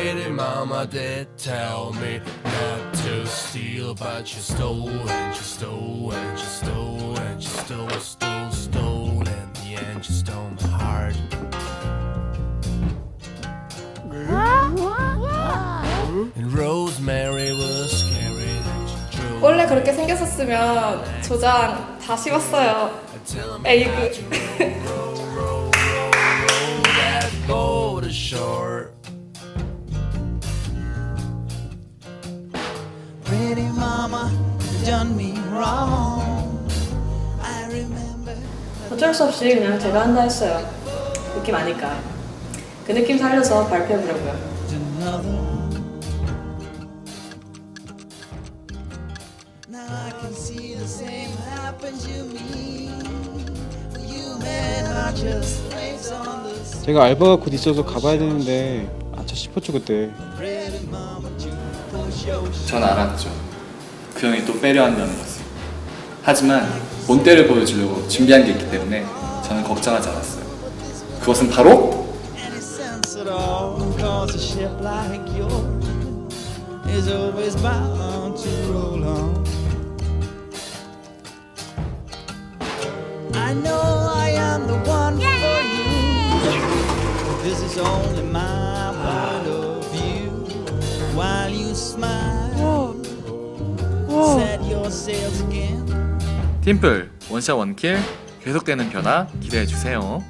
Pretty mama did tell me not to steal, but you stole and you stole and you stole and you stole, stole, stole. In the end, you stole my heart. And Rosemary was carried and she drove. 원래 그렇게 생겼었으면 조장 다 씹었어요. 에이그. that boat ashore. Pretty mama done me wrong. I remember. 어쩔 수 없이 그냥 제가 한다 했어요. 느낌 아니까. 그 느낌 살려서 발표해보려고요. another. Now I can see the same happen to me. You men are just slaves on the 제가 알바가 곧 있어서 가봐야 되는데 아차 싶었죠 그때 pretty mama 전 알았죠. 그 형이 또 빼려 한다는 것을. 하지만 본때를 보여주려고 준비한 게 있기 때문에 저는 걱정하지 않았어요. 그것은 바로. This is only my point of. While you smile, set your sails again. 팀플 원샷 원킬 계속되는 변화 기대해 주세요.